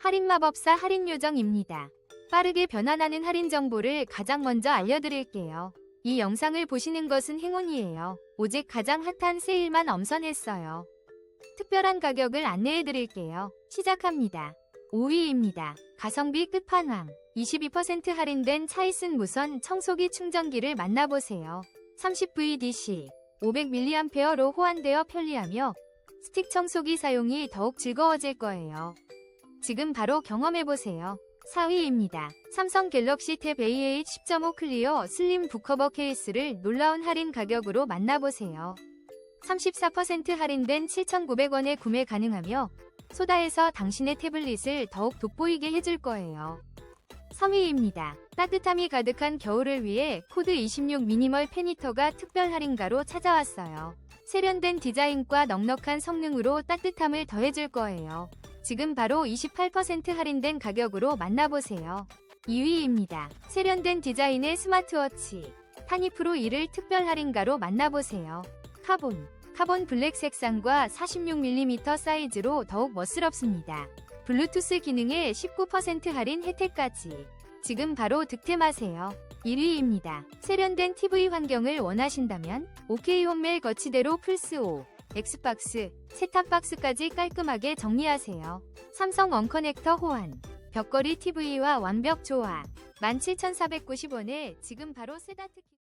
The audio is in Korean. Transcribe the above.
할인마법사 할인요정입니다. 빠르게 변환하는 할인 정보를 가장 먼저 알려드릴게요. 이 영상을 보시는 것은 행운이에요. 오직 가장 핫한 세일만 엄선했어요. 특별한 가격을 안내해드릴게요. 시작합니다. 5위입니다. 가성비 끝판왕. 22% 할인된 차이슨 무선 청소기 충전기를 만나보세요. 30VDC 500mAh로 호환되어 편리하며 스틱 청소기 사용이 더욱 즐거워질 거예요. 지금 바로 경험해보세요. 4위입니다. 삼성 갤럭시 탭 A8 10.5 클리어 슬림 북커버 케이스를 놀라운 할인 가격으로 만나보세요. 34% 할인된 7,900원에 구매 가능하며 소다에서 당신의 태블릿을 더욱 돋보이게 해줄 거예요. 3위입니다. 따뜻함이 가득한 겨울을 위해 코드 26 미니멀 페니터가 특별 할인가로 찾아왔어요. 세련된 디자인과 넉넉한 성능으로 따뜻함을 더해줄 거예요. 지금 바로 28% 할인된 가격으로 만나보세요. 2위입니다. 세련된 디자인의 스마트워치 타니프로 2를 특별 할인가로 만나보세요. 카본 카본 블랙 색상과 46mm 사이즈로 더욱 멋스럽습니다. 블루투스 기능에 19% 할인 혜택까지 지금 바로 득템하세요. 1위입니다. 세련된 TV 환경을 원하신다면 OK 홈멜 거치대로 플스5, 엑스박스, 셋탑박스까지 깔끔하게 정리하세요. 삼성 원커넥터 호환, 벽걸이 TV와 완벽 조화, 17,490원에 지금 바로 세다트키